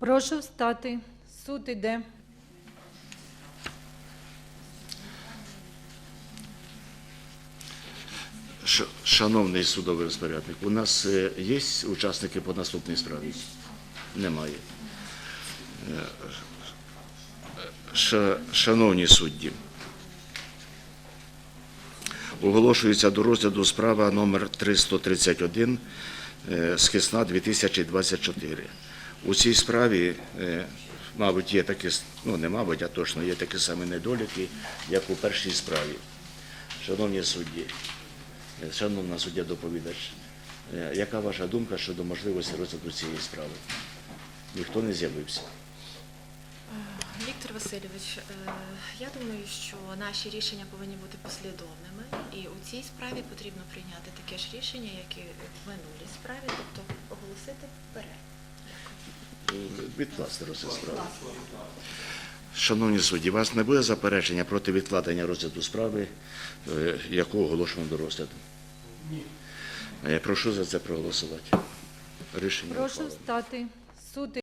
Прошу встати. Суд іде. Шановний судовий розпорядник, у нас е, є учасники по наступній справі? Немає. Е, Шановні судді, оголошується до розгляду справа номер 331 е, з Хисна 2024. У цій справі, е, мабуть, є такі, ну не мабуть, а точно є такі самі недоліки, як у першій справі. Шановні судді, Е, Шановна суддя доповідач, е, яка ваша думка щодо можливості розгляду цієї справи? Ніхто не з'явився. Віктор Васильович, я думаю, що наші рішення повинні бути послідовними, і у цій справі потрібно прийняти таке ж рішення, як і в минулій справі, тобто оголосити перерву. Е, Відкласти розгляд справи. Шановні судді, у вас не буде заперечення проти відкладення розгляду справи, е, яку оголошено до розгляду? Ні. Я Прошу за це проголосувати. Рішення. Прошу ухвалено. встати. Суд